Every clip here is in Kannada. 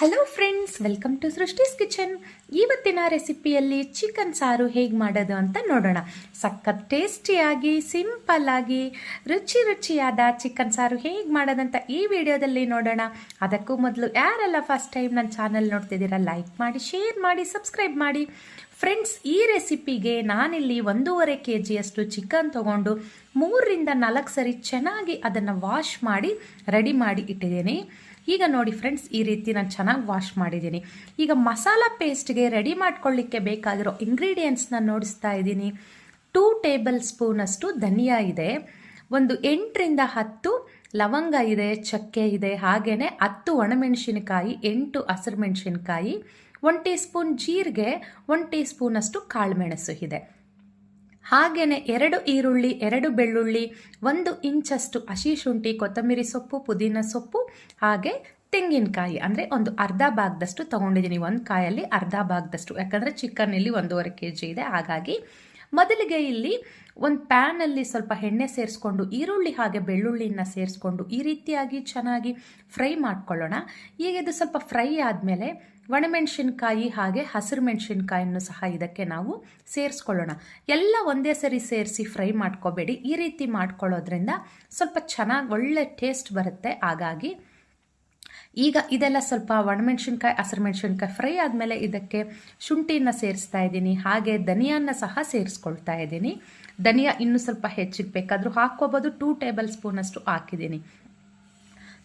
Hello friends welcome to Srushti's kitchen ಇವತ್ತಿನ ರೆಸಿಪಿಯಲ್ಲಿ ಚಿಕನ್ ಸಾರು ಹೇಗೆ ಮಾಡೋದು ಅಂತ ನೋಡೋಣ. ಸಖತ್ ಟೇಸ್ಟಿಯಾಗಿ ಸಿಂಪಲ್ ಆಗಿ, ರುಚಿ ರುಚಿಯಾದ ಚಿಕನ್ ಸಾರು ಹೇಗೆ ಮಾಡೋದಂತ ಈ ವಿಡಿಯೋದಲ್ಲಿ ನೋಡೋಣ. ಅದಕ್ಕೂ ಮೊದಲು ಯಾರೆಲ್ಲ ಫಸ್ಟ್ ಟೈಮ್ ನನ್ನ ಚಾನಲ್ ನೋಡ್ತಿದ್ದೀರಾ ಲೈಕ್ ಮಾಡಿ ಶೇರ್ ಮಾಡಿ ಸಬ್ಸ್ಕ್ರೈಬ್ ಮಾಡಿ. ಫ್ರೆಂಡ್ಸ್ ಈ ರೆಸಿಪಿಗೆ ನಾನಿಲ್ಲಿ ಒಂದೂವರೆ ಕೆ ಜಿಯಷ್ಟು ಚಿಕನ್ ತಗೊಂಡು ಮೂರರಿಂದ ನಾಲ್ಕು ಸರಿ ಚೆನ್ನಾಗಿ ಅದನ್ನು ವಾಶ್ ಮಾಡಿ ರೆಡಿ ಮಾಡಿ ಇಟ್ಟಿದ್ದೀನಿ. ಈಗ ನೋಡಿ ಫ್ರೆಂಡ್ಸ್ ಈ ರೀತಿ ನಾನು ಚೆನ್ನಾಗಿ ವಾಶ್ ಮಾಡಿದ್ದೀನಿ. ಈಗ ಮಸಾಲ ಪೇಸ್ಟ್ಗೆ ರೆಡಿ ಮಾಡ್ಕೊಳ್ಳಿಕ್ಕೆ ಬೇಕಾಗಿರೋ ಇಂಗ್ರೀಡಿಯೆಂಟ್ಸ್ನ ನೋಡಿಸ್ತಾ ಇದ್ದೀನಿ. ಟೂ ಟೇಬಲ್ ಸ್ಪೂನಷ್ಟು ಧನಿಯಾ ಇದೆ. ಒಂದು ಎಂಟರಿಂದ ಹತ್ತು ಲವಂಗ ಇದೆ, ಚಕ್ಕೆ ಇದೆ ಹಾಗೆಯೇ ಹತ್ತು ಒಣಮೆಣಸಿನಕಾಯಿ, ಎಂಟು ಹಸಿರು ಮೆಣಸಿನಕಾಯಿ. ಒನ್ ಟೀ ಸ್ಪೂನ್ ಜೀರಿಗೆ, ಒನ್ ಟೀ ಸ್ಪೂನಷ್ಟು ಕಾಳುಮೆಣಸು ಇದೆ. ಹಾಗೆಯೇ ಎರಡು ಈರುಳ್ಳಿ, ಎರಡು ಬೆಳ್ಳುಳ್ಳಿ, ಒಂದು ಇಂಚಷ್ಟು ಹಸಿ ಶುಂಠಿ, ಕೊತ್ತಂಬರಿ ಸೊಪ್ಪು, ಪುದೀನ ಸೊಪ್ಪು, ಹಾಗೆ ತೆಂಗಿನಕಾಯಿ. ಅಂದರೆ ಒಂದು ಅರ್ಧ ಭಾಗದಷ್ಟು ತೊಗೊಂಡಿದ್ದೀನಿ. ಒಂದು ಕಾಯಲ್ಲಿ ಅರ್ಧ ಭಾಗದಷ್ಟು. ಯಾಕಂದರೆ ಚಿಕನ್ನಲ್ಲಿ ಒಂದೂವರೆ ಕೆ ಜಿ ಇದೆ. ಹಾಗಾಗಿ ಮೊದಲಿಗೆ ಇಲ್ಲಿ ಒಂದು ಪ್ಯಾನಲ್ಲಿ ಸ್ವಲ್ಪ ಎಣ್ಣೆ ಸೇರಿಸ್ಕೊಂಡು, ಈರುಳ್ಳಿ ಹಾಗೆ ಬೆಳ್ಳುಳ್ಳಿಯನ್ನು ಸೇರಿಸ್ಕೊಂಡು ಈ ರೀತಿಯಾಗಿ ಚೆನ್ನಾಗಿ ಫ್ರೈ ಮಾಡ್ಕೊಳ್ಳೋಣ. ಈಗ ಇದು ಸ್ವಲ್ಪ ಫ್ರೈ ಆದಮೇಲೆ ಒಣಮೆಣಸಿನ್ಕಾಯಿ ಹಾಗೆ ಹಸಿರು ಮೆಣಸಿನ್ಕಾಯನ್ನು ಸಹ ಇದಕ್ಕೆ ನಾವು ಸೇರಿಸ್ಕೊಳ್ಳೋಣ. ಎಲ್ಲ ಒಂದೇ ಸರಿ ಸೇರಿಸಿ ಫ್ರೈ ಮಾಡ್ಕೋಬೇಡಿ. ಈ ರೀತಿ ಮಾಡ್ಕೊಳ್ಳೋದ್ರಿಂದ ಸ್ವಲ್ಪ ಚೆನ್ನಾಗಿ ಒಳ್ಳೆ ಟೇಸ್ಟ್ ಬರುತ್ತೆ. ಹಾಗಾಗಿ ಈಗ ಇದೆಲ್ಲ ಸ್ವಲ್ಪ ಒಣಮೆಣಸಿನ್ಕಾಯಿ, ಹಸಿರು ಮೆಣಸಿನ್ಕಾಯಿ ಫ್ರೈ ಆದಮೇಲೆ ಇದಕ್ಕೆ ಶುಂಠಿನ ಸೇರಿಸ್ತಾ ಇದ್ದೀನಿ. ಹಾಗೆ ಧನಿಯಾನ ಸಹ ಸೇರಿಸ್ಕೊಳ್ತಾ ಇದ್ದೀನಿ. ಧನಿಯಾ ಇನ್ನೂ ಸ್ವಲ್ಪ ಹೆಚ್ಚಿಗೆ ಬೇಕಾದರೂ ಹಾಕ್ಕೋಬೋದು. ಟೂ ಟೇಬಲ್ ಸ್ಪೂನಷ್ಟು ಹಾಕಿದ್ದೀನಿ.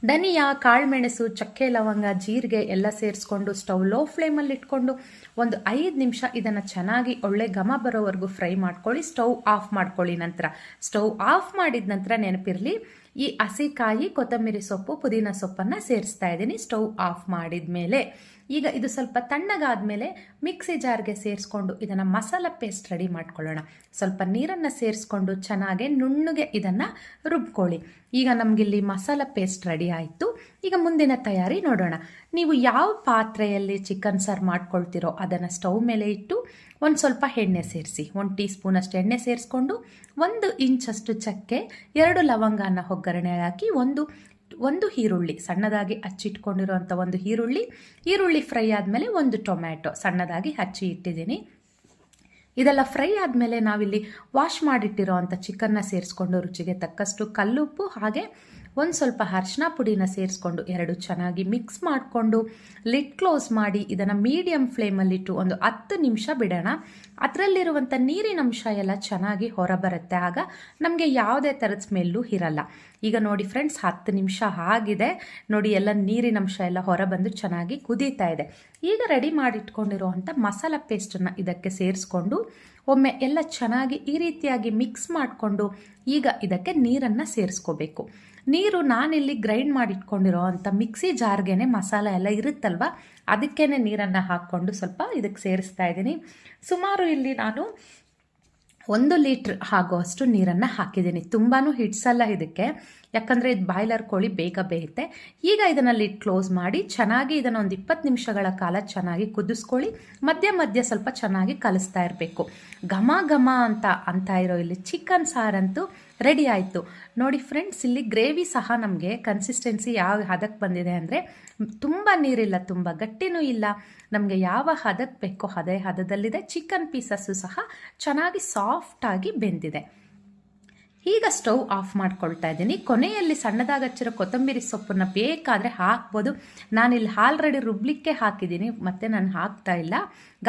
ಧನಿಯಾ ಕಾಳುಮೆಣಸು, ಚಕ್ಕೆ ಲವಂಗ, ಜೀರಿಗೆ ಎಲ್ಲ ಸೇರಿಸ್ಕೊಂಡು ಸ್ಟವ್ ಲೋ ಫ್ಲೇಮಲ್ಲಿ ಇಟ್ಕೊಂಡು ಒಂದು ಐದು ನಿಮಿಷ ಇದನ್ನು ಚೆನ್ನಾಗಿ ಒಳ್ಳೆ ಘಮ ಬರೋವರೆಗೂ ಫ್ರೈ ಮಾಡ್ಕೊಳ್ಳಿ. ಸ್ಟವ್ ಆಫ್ ಮಾಡ್ಕೊಳ್ಳಿ ನಂತರ. ಸ್ಟವ್ ಆಫ್ ಮಾಡಿದ ನಂತರ ನೆನಪಿರಲಿ ಈ ಹಸಿಕಾಯಿ ಕೊತ್ತಂಬರಿ ಸೊಪ್ಪು, ಪುದೀನ ಸೊಪ್ಪನ್ನು ಸೇರಿಸ್ತಾ ಇದ್ದೀನಿ ಸ್ಟವ್ ಆಫ್ ಮಾಡಿದ ಮೇಲೆ. ಈಗ ಇದು ಸ್ವಲ್ಪ ತಣ್ಣಗಾದ ಮೇಲೆ ಮಿಕ್ಸಿ ಜಾರ್ಗೆ ಸೇರಿಸ್ಕೊಂಡು ಇದನ್ನು ಮಸಾಲ ಪೇಸ್ಟ್ ರೆಡಿ ಮಾಡ್ಕೊಳ್ಳೋಣ. ಸ್ವಲ್ಪ ನೀರನ್ನು ಸೇರಿಸ್ಕೊಂಡು ಚೆನ್ನಾಗಿ ನುಣ್ಣಗೆ ಇದನ್ನು ರುಬ್ಕೊಳ್ಳಿ. ಈಗ ನಮಗಿಲ್ಲಿ ಮಸಾಲ ಪೇಸ್ಟ್ ರೆಡಿ ಆಯಿತು. ಈಗ ಮುಂದಿನ ತಯಾರಿ ನೋಡೋಣ. ನೀವು ಯಾವ ಪಾತ್ರೆಯಲ್ಲಿ ಚಿಕನ್ ಸಾರು ಮಾಡ್ಕೊಳ್ತಿರೋ ಅದನ್ನು ಸ್ಟವ್ ಮೇಲೆ ಇಟ್ಟು ಒಂದು ಸ್ವಲ್ಪ ಎಣ್ಣೆ ಸೇರಿಸಿ, ಒಂದು ಟೀ ಸ್ಪೂನಷ್ಟು ಎಣ್ಣೆ ಸೇರಿಸ್ಕೊಂಡು ಒಂದು ಇಂಚಷ್ಟು ಚಕ್ಕೆ, ಎರಡು ಲವಂಗನ ಒಗ್ಗರಣೆ ಹಾಕಿ ಒಂದು ಒಂದು ಈರುಳ್ಳಿ ಸಣ್ಣದಾಗಿ ಹಚ್ಚಿಟ್ಕೊಂಡಿರುವಂಥ ಒಂದು ಈರುಳ್ಳಿ. ಈರುಳ್ಳಿ ಫ್ರೈ ಆದಮೇಲೆ ಒಂದು ಟೊಮ್ಯಾಟೊ ಸಣ್ಣದಾಗಿ ಹಚ್ಚಿ ಇಟ್ಟಿದ್ದೀನಿ. ಇದೆಲ್ಲ ಫ್ರೈ ಆದಮೇಲೆ ನಾವಿಲ್ಲಿ ವಾಶ್ ಮಾಡಿಟ್ಟಿರೋ ಅಂಥ ಚಿಕನ್ನ ಸೇರಿಸ್ಕೊಂಡು ರುಚಿಗೆ ತಕ್ಕಷ್ಟು ಕಲ್ಲುಪ್ಪು ಹಾಗೆ ಒಂದು ಸ್ವಲ್ಪ ಅರ್ಶಿನ ಪುಡಿನ ಸೇರಿಸ್ಕೊಂಡು ಎರಡು ಚೆನ್ನಾಗಿ ಮಿಕ್ಸ್ ಮಾಡಿಕೊಂಡು ಲಿಡ್ ಕ್ಲೋಸ್ ಮಾಡಿ ಇದನ್ನು ಮೀಡಿಯಮ್ ಫ್ಲೇಮಲ್ಲಿಟ್ಟು ಒಂದು ಹತ್ತು ನಿಮಿಷ ಬಿಡೋಣ. ಅದರಲ್ಲಿರುವಂಥ ನೀರಿನ ಅಂಶ ಎಲ್ಲ ಚೆನ್ನಾಗಿ ಹೊರಬರುತ್ತೆ. ಆಗ ನಮಗೆ ಯಾವುದೇ ಥರದ ಸ್ಮೆಲ್ಲು ಇರಲ್ಲ. ಈಗ ನೋಡಿ ಫ್ರೆಂಡ್ಸ್ ಹತ್ತು ನಿಮಿಷ ಆಗಿದೆ. ನೋಡಿ ಎಲ್ಲ ನೀರಿನ ಅಂಶ ಎಲ್ಲ ಹೊರಬಂದು ಚೆನ್ನಾಗಿ ಕುದೀತಾ ಇದೆ. ಈಗ ರೆಡಿ ಮಾಡಿಟ್ಕೊಂಡಿರುವಂಥ ಮಸಾಲ ಪೇಸ್ಟನ್ನು ಇದಕ್ಕೆ ಸೇರಿಸ್ಕೊಂಡು ಒಮ್ಮೆ ಎಲ್ಲ ಚೆನ್ನಾಗಿ ಈ ರೀತಿಯಾಗಿ ಮಿಕ್ಸ್ ಮಾಡಿಕೊಂಡು ಈಗ ಇದಕ್ಕೆ ನೀರನ್ನು ಸೇರಿಸ್ಕೋಬೇಕು. ನೀರು ನಾನಿಲ್ಲಿ ಗ್ರೈಂಡ್ ಮಾಡಿಟ್ಕೊಂಡಿರೋ ಅಂಥ ಮಿಕ್ಸಿ ಜಾರ್ಗೆನೆ ಮಸಾಲ ಎಲ್ಲ ಇರುತ್ತಲ್ವ? ಅದಕ್ಕೇ ನೀರನ್ನು ಹಾಕ್ಕೊಂಡು ಸ್ವಲ್ಪ ಇದಕ್ಕೆ ಸೇರಿಸ್ತಾ ಇದ್ದೀನಿ. ಸುಮಾರು ಇಲ್ಲಿ ನಾನು ಒಂದು ಲೀಟ್ರ್ ಅಷ್ಟು ನೀರನ್ನು ಹಾಕಿದ್ದೀನಿ. ತುಂಬಾ ಹಿಡ್ಸಲ್ಲ ಇದಕ್ಕೆ. ಯಾಕಂದರೆ ಇದು ಬಾಯ್ಲರ್ ಕೋಳಿ ಬೇಗ ಬೇಯುತ್ತೆ. ಈಗ ಇದನ್ನು ಲಿಡ್ ಕ್ಲೋಸ್ ಮಾಡಿ ಚೆನ್ನಾಗಿ ಇದನ್ನು ಒಂದು ಇಪ್ಪತ್ತು ನಿಮಿಷಗಳ ಕಾಲ ಚೆನ್ನಾಗಿ ಕುದಿಸ್ಕೊಳ್ಳಿ. ಮಧ್ಯ ಮಧ್ಯ ಸ್ವಲ್ಪ ಚೆನ್ನಾಗಿ ಕಲಿಸ್ತಾ ಇರಬೇಕು. ಘಮ ಘಮ ಅಂತ ಅಂತ ಇರೋ ಇಲ್ಲಿ ಚಿಕನ್ ಸಾರಂತೂ ರೆಡಿ ಆಯಿತು. ನೋಡಿ ಫ್ರೆಂಡ್ಸ್ ಇಲ್ಲಿ ಗ್ರೇವಿ ಸಹ ನಮಗೆ ಕನ್ಸಿಸ್ಟೆನ್ಸಿ ಯಾವ ಹದಕ್ಕೆ ಬಂದಿದೆ ಅಂದರೆ ತುಂಬ ನೀರಿಲ್ಲ, ತುಂಬ ಗಟ್ಟಿನೂ ಇಲ್ಲ. ನಮಗೆ ಯಾವ ಹದಕ್ಕೆ ಬೇಕೋ ಅದೇ ಹದದಲ್ಲಿದೆ. ಚಿಕನ್ ಪೀಸಸ್ಸು ಸಹ ಚೆನ್ನಾಗಿ ಸಾಫ್ಟಾಗಿ ಬೆಂದಿದೆ. ಈಗ ಸ್ಟವ್ ಆಫ್ ಮಾಡ್ಕೊಳ್ತಾ ಇದ್ದೀನಿ. ಕೊನೆಯಲ್ಲಿ ಸಣ್ಣದಾಗಿ ಹಚ್ಚಿರೋ ಕೊತ್ತಂಬರಿ ಸೊಪ್ಪನ್ನು ಬೇಕಾದರೆ ಹಾಕ್ಬೋದು. ನಾನಿಲ್ಲಿ ಆಲ್ರೆಡಿ ರುಬ್ಲಿಕ್ಕೆ ಹಾಕಿದ್ದೀನಿ, ಮತ್ತು ನಾನು ಹಾಕ್ತಾ ಇಲ್ಲ.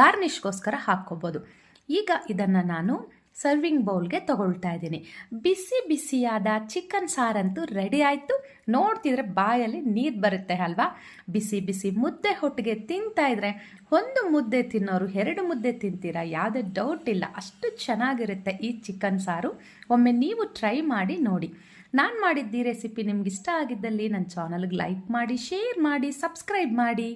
ಗಾರ್ನಿಷ್ಗೋಸ್ಕರ ಹಾಕ್ಕೋಬೋದು. ಈಗ ಇದನ್ನು ನಾನು ಸರ್ವಿಂಗ್ ಬೌಲ್ಗೆ ತಗೊಳ್ತಾ ಇದ್ದೀನಿ. ಬಿಸಿ ಬಿಸಿಯಾದ ಚಿಕನ್ ಸಾರಂತೂ ರೆಡಿ ಆಯಿತು. ನೋಡ್ತಿದ್ರೆ ಬಾಯಲ್ಲಿ ನೀರು ಬರುತ್ತೆ ಅಲ್ವಾ? ಬಿಸಿ ಬಿಸಿ ಮುದ್ದೆ ಹೊಟ್ಟಿಗೆ ತಿಂತಾ ಇದ್ರೆ ಒಂದು ಮುದ್ದೆ ತಿನ್ನೋರು ಎರಡು ಮುದ್ದೆ ತಿಂತೀರಾ? ಯಾವುದೇ ಡೌಟ್ ಇಲ್ಲ. ಅಷ್ಟು ಚೆನ್ನಾಗಿರುತ್ತೆ ಈ ಚಿಕನ್ ಸಾರು. ಒಮ್ಮೆ ನೀವು ಟ್ರೈ ಮಾಡಿ ನೋಡಿ. ನಾನು ಮಾಡಿದ್ದ ಈ ರೆಸಿಪಿ ನಿಮ್ಗೆ ಇಷ್ಟ ಆಗಿದ್ದಲ್ಲಿ ನನ್ನ ಚಾನಲ್ಗೆ ಲೈಕ್ ಮಾಡಿ ಶೇರ್ ಮಾಡಿ ಸಬ್ಸ್ಕ್ರೈಬ್ ಮಾಡಿ.